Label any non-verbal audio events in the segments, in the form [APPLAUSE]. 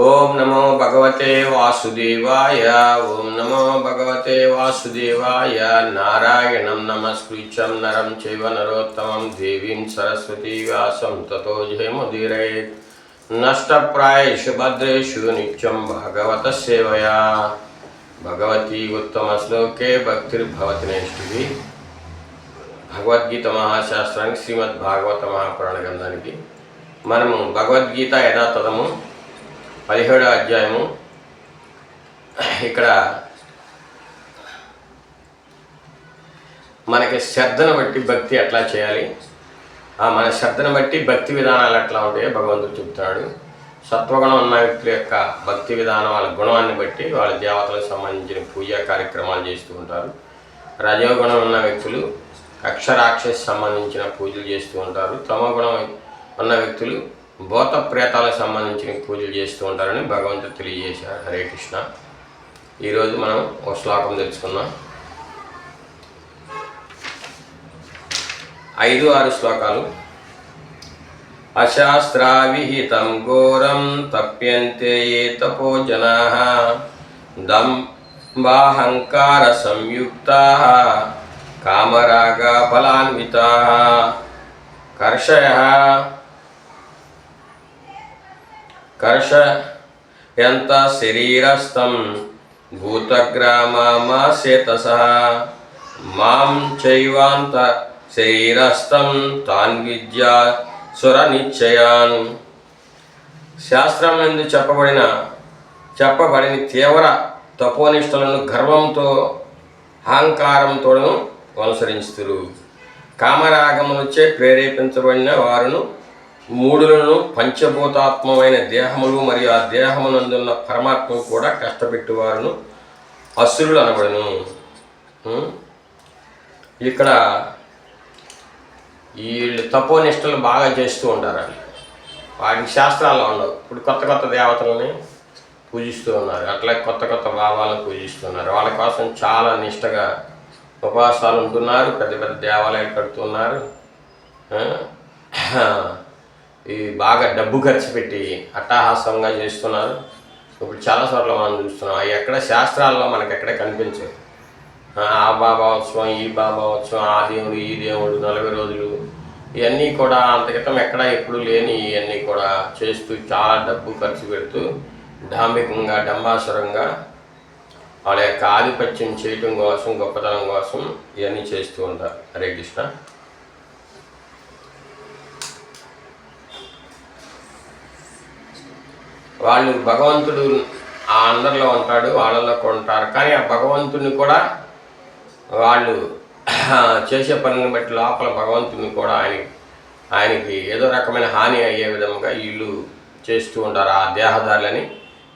ఓం నమో భగవతే వాసుదేవాయ ఓం నమో భగవతే వాసుదేవాయ నారాయణం నమస్కృత్యం నరం చైవ నరోత్తమం దేవీం సరస్వతీ వ్యాసం తతో జయముదీరయేత్ నష్టప్రాయేషు భద్రేషు నిత్యం భగవత సేవయా భగవతి ఉత్తమ శ్లోకే భక్తిర్భవతి నేష్టివి భగవద్గీత మహాశాస్త్రానికి శ్రీమద్ భాగవత మహాపురాణ గ్రంథానికి మనము భగవద్గీత యథాతథము పదిహేడో అధ్యాయము. ఇక్కడ మనకి శ్రద్ధను బట్టి భక్తి ఎట్లా చేయాలి? ఆ మన శ్రద్ధను బట్టి భక్తి విధానాలు ఎట్లా ఉంటాయో భగవంతుడు చెప్తున్నాడు సత్వగుణం ఉన్న వ్యక్తుల యొక్క భక్తి విధానం వాళ్ళ గుణాన్ని బట్టి వాళ్ళ దేవతలకు సంబంధించిన పూజా కార్యక్రమాలు చేస్తూ ఉంటారు. రజోగుణం ఉన్న వ్యక్తులు అక్షరాక్షస్ సంబంధించిన పూజలు చేస్తూ ఉంటారు. తమోగుణం ఉన్న వ్యక్తులు భూత ప్రేతాలకు సంబంధించిన పూజలు చేస్తూ ఉంటారని భగవంతుడు తెలియజేశారు హరే కృష్ణ. ఈరోజు మనం ఒక శ్లోకం తెలుసుకుందాం. ఐదు ఆరు శ్లోకాలు. అశాస్త్రావిహితం ఘోరం తప్యంతే ఏ తపో జనా దంబాహంకార సంయుక్త కామరాగ ఫలాన్విత కర్షయ కర్ష ఎంత శరీరస్థం భూతగ్రామమాసేతస మాం చైవాంత శరీరస్థం తాన్ విద్యా సుర నిశ్చయాన్ శాస్త్రం ఎందు చెప్పబడిన చెప్పబడిన తీవ్ర తపోనిష్టలను గర్వంతో అహంకారంతోను అనుసరించుతురు కామరాగములచే ప్రేరేపించబడిన వారును మూడులను పంచభూతాత్మమైన దేహములు మరియు ఆ దేహమునందున్న పరమాత్మను కూడా కష్టపెట్టువారును అసురులు అనబడును ఇక్కడ వీళ్ళు తపోనిష్టలు బాగా చేస్తూ ఉంటారు వాళ్ళు వాటికి శాస్త్రాల్లో ఉండవు. ఇప్పుడు కొత్త కొత్త దేవతలని పూజిస్తూ ఉన్నారు. అట్లా కొత్త కొత్త భావాలను పూజిస్తున్నారు. వాళ్ళ కోసం చాలా నిష్టగా ఉపవాసాలు ఉంటున్నారు. పెద్ద పెద్ద దేవాలయాలు కడుతున్నారు. ఈ బాగా డబ్బు ఖర్చు పెట్టి అట్టహాసంగా చేస్తున్నారు. ఇప్పుడు చాలా చోట్ల మనం చూస్తున్నాం. అవి ఎక్కడ శాస్త్రాల్లో మనకి ఎక్కడ కనిపించవు. ఆ ఆ బాబా ఉత్సవం ఈ బాబా ఉత్సవం ఆ దేవుడు ఈ దేవుడు నలభై రోజులు ఇవన్నీ కూడా అంతకితం ఎక్కడ ఎప్పుడు లేని ఇవన్నీ కూడా చేస్తూ చాలా డబ్బు ఖర్చు పెడుతూ డాంబికంగా డంబాసురంగా వాళ్ళ యొక్క ఆధిపత్యం చేయటం కోసం గొప్పతనం కోసం ఇవన్నీ చేస్తూ ఉంటారు. హరే కృష్ణ. వాళ్ళు భగవంతుడు ఆ అందరిలో ఉంటాడు వాళ్ళలో ఉంటారు. కానీ ఆ భగవంతుని కూడా వాళ్ళు [CLEARS THROAT] చేసే పనిని బట్టి లోపల భగవంతుని కూడా ఆయన ఆయనకి ఏదో రకమైన హాని అయ్యే విధంగా వీళ్ళు చేస్తూ ఉంటారు ఆ దేహదారులని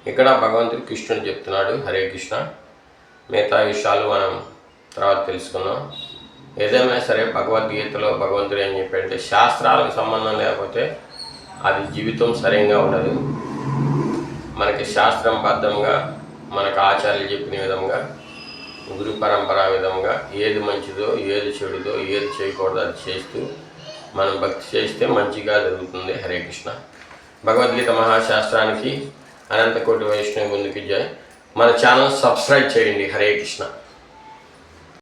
ఇక్కడ భగవంతుడు కృష్ణుడు చెప్తున్నాడు హరే కృష్ణ. మిగతా విషయాలు మనం తర్వాత తెలుసుకుందాం. ఏదైనా సరే భగవద్గీతలో భగవంతుడు ఏం చెప్పాడంటే శాస్త్రాలకు సంబంధం లేకపోతే అది జీవితం సరిగ్గా ఉండదు. కాబట్టి శాస్త్రం బద్ధంగా మనకు ఆచార్యులు చెప్పిన విధంగా గురు పరంపర విధంగా ఏది మంచిదో ఏది చెడుదో ఏది చేయకూడదో అది చేస్తూ మనం భక్తి చేస్తే మంచిగా జరుగుతుంది హరే కృష్ణ. భగవద్గీత మహాశాస్త్రానికి అనంతకోటి వైష్ణవి ముందుకు జై. మన ఛానల్ సబ్స్క్రైబ్ చేయండి హరే కృష్ణ.